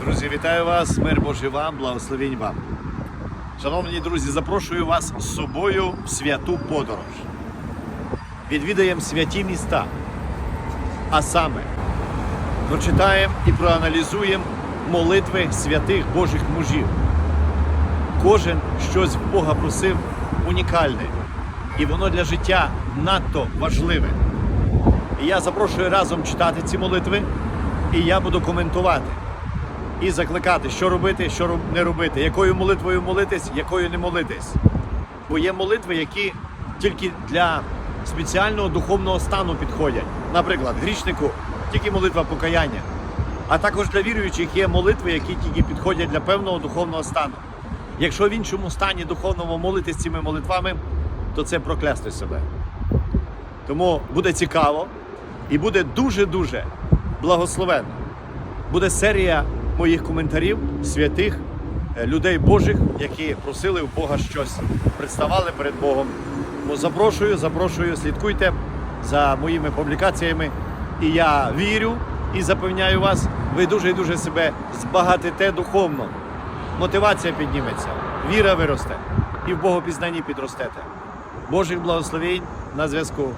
Друзі, вітаю вас, мир Божий вам, благословінь вам. Шановні друзі, запрошую вас з собою в святу подорож. Відвідаємо святі міста. А саме прочитаємо і проаналізуємо молитви святих Божих мужів. Кожен щось в Бога просив унікальне, і воно для життя надто важливе. І я запрошую разом читати ці молитви, і я буду коментувати і закликати, що робити, що не робити, якою молитвою молитись, якою не молитись. Бо є молитви, які тільки для спеціального духовного стану підходять. Наприклад, грішнику тільки молитва покаяння. А також для віруючих є молитви, які тільки підходять для певного духовного стану. Якщо в іншому стані духовному молитись цими молитвами, то це проклясти себе. Тому буде цікаво і буде дуже-дуже благословенно. Буде серія моїх коментарів святих е, людей Божих, які просили в Бога щось, представали перед Богом. Тому запрошую, запрошую, слідкуйте за моїми публікаціями. І я вірю і запевняю вас, ви дуже і дуже себе збагатите духовно. Мотивація підніметься, віра виросте і в Богопізнанні підростете. Божих благословень на зв'язку.